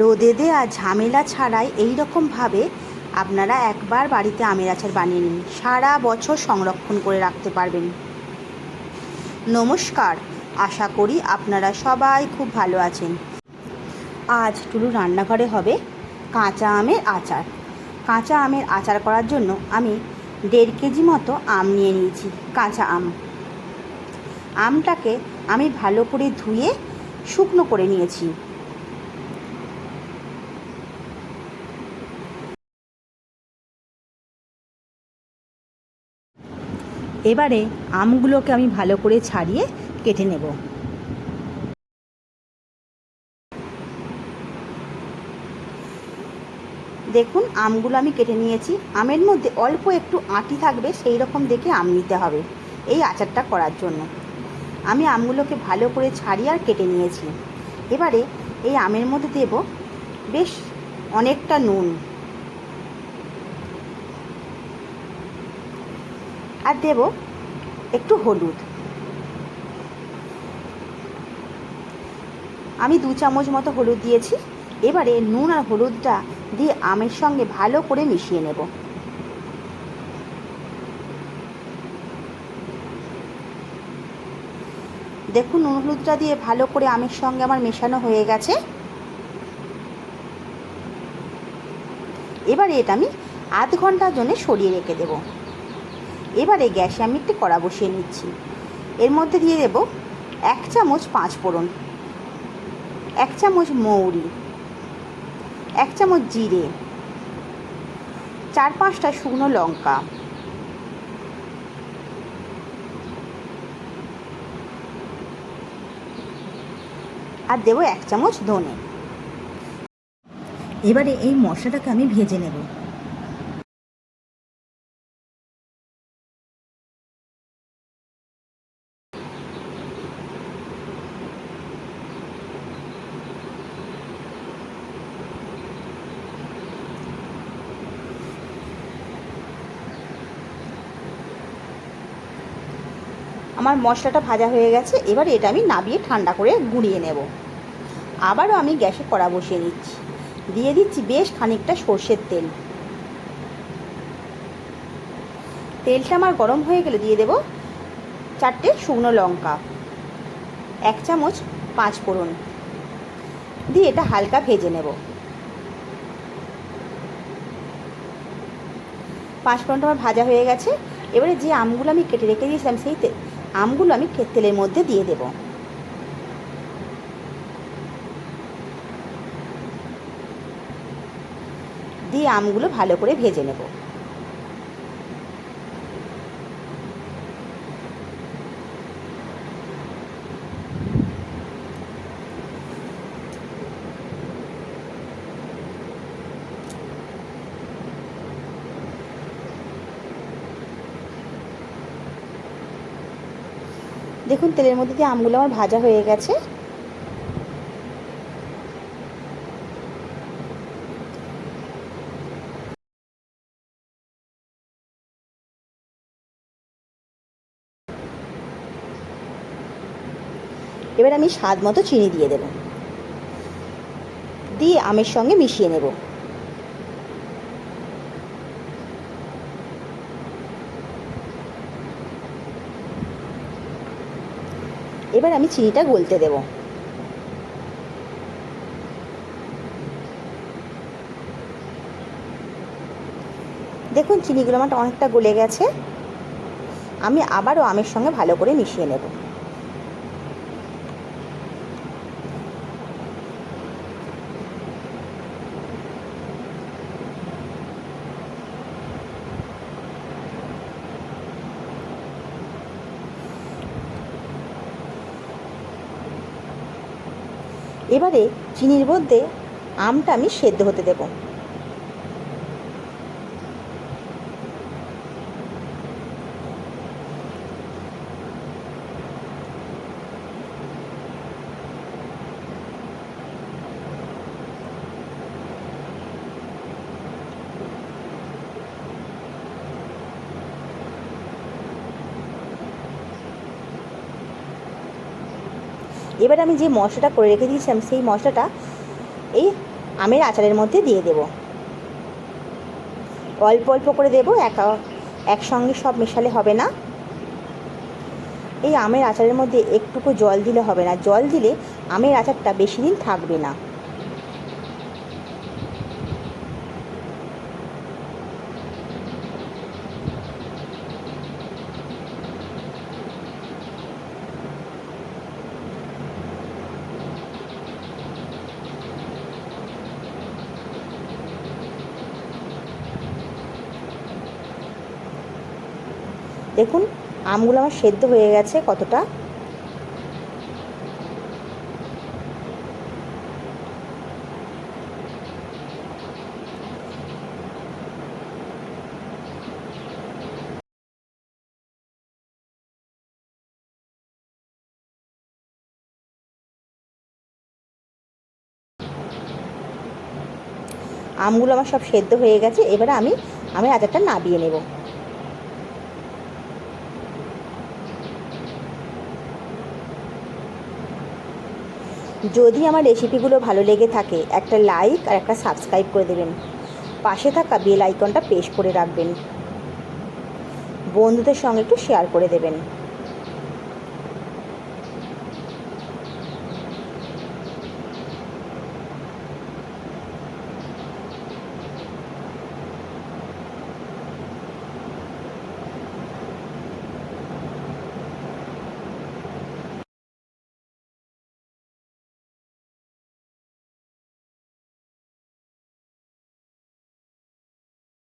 রোদে দেওয়া ঝামেলা ছাড়াই এই রকমভাবে আপনারা একবার বাড়িতে আমের আচার বানিয়ে নিন। সারা বছর সংরক্ষণ করে রাখতে পারবেন। নমস্কার, আশা করি আপনারা সবাই খুব ভালো আছেন। আজ টুলু রান্নাঘরে হবে কাঁচা আমের আচার। কাঁচা আমের আচার করার জন্য আমি দেড় কেজি মতো আম নিয়ে নিয়েছি, কাঁচা আম। আমটাকে আমি ভালো করে ধুয়ে শুকনো করে নিয়েছি। এবারে আমগুলোকে আমি ভালো করে ছাড়িয়ে কেটে নেব। দেখুন, আমগুলো আমি কেটে নিয়েছি। আমের মধ্যে অল্প একটু আঁটি থাকবে, সেই রকম দেখে আম নিতে হবে এই আচারটা করার জন্য। আমি আমগুলোকে ভালো করে ছাড়িয়ে আর কেটে নিয়েছি। এবারে এই আমের মধ্যে দেব বেশ অনেকটা নুন। আর দেব একটু হলুদ। আমি দু চামচ মতো হলুদ দিয়েছি, এবারে নুন আর হলুদটা দিয়ে আমের সঙ্গে ভালো করে মিশিয়ে নেব। দেখুন, নুন হলুদটা দিয়ে ভালো করে আমের সঙ্গে আমার মেশানো হয়ে গেছে। এবারে এটা আমি আধ ঘণ্টার জন্য সরিয়ে রেখে দেব। এবারে গ্যাসে আমি একটু কড়া বসিয়ে নিচ্ছি। এর মধ্যে দিয়ে দেব এক চামচ পাঁচ ফোড়ন, এক চামচ মৌরি, এক চামচ জিরে, চার পাঁচটা শুকনো লঙ্কা, আর দেবো এক চামচ ধনে। এবারে এই মশলাটাকে আমি ভেজে নেব। আমার মশলাটা ভাজা হয়ে গেছে, এবার এটা আমি নাবিয়ে ঠান্ডা করে গুঁড়িয়ে নেব। আবারও আমি গ্যাসে কড়া বসিয়ে নিচ্ছি। দিয়ে দিচ্ছি বেশ খানিকটা সর্ষের তেল। তেলটা আমার গরম হয়ে গেলে দিয়ে দেব চারটে শুকনো লঙ্কা, এক চামচ পাঁচ ফোড়ন। দিয়ে এটা হালকা ভেজে নেব। পাঁচ ফোড়নটা আমার ভাজা হয়ে গেছে। এবারে যে আমগুলো আমি কেটে রেখে দিয়েছিলাম সেই আমগুলো আমি তেলের মধ্যে দিয়ে দেব। দিয়ে আমগুলো ভালো করে ভেজে নেব। দেখুন, তেলের মধ্যে দিয়ে আমগুলো আমার ভাজা হয়ে গেছে। এবার আমি স্বাদ মতো চিনি দিয়ে দেব। দিয়ে আমের সঙ্গে মিশিয়ে নেব। এবার আমি চিনিটা গলতে দেব। দেখুন, চিনিগুলো আমার অনেকটা গলে গেছে। আমি আবারও আমের সঙ্গে ভালো করে মিশিয়ে নেব। এবারে চিনির মধ্যে আমটা আমি সেদ্ধ হতে দেব। এবার আমি যে মশলাটা করে রেখে দিয়েছিলাম সেই মশলাটা এই আমের আচারের মধ্যে দিয়ে দেব। অল্প অল্প করে দেবো, এক একসঙ্গে সব মেশালে হবে না। এই আমের আচারের মধ্যে একটুকু জল দিলে হবে না। জল দিলে আমের আচারটা বেশি দিন থাকবে না। দেখুন, আমগুলো আমার সেদ্ধ হয়ে গেছে কতটা। আমগুলো আমার সব সেদ্ধ হয়ে গেছে, এবারে আমি আমের আচারটা নাবিয়ে নেব। যদি আমার রেসিপিগুলো ভালো লেগে থাকে, একটা লাইক আর একটা সাবস্ক্রাইব করে দেবেন। পাশে থাকা বেল আইকনটা প্রেস করে রাখবেন। বন্ধুদের সঙ্গে একটু শেয়ার করে দেবেন।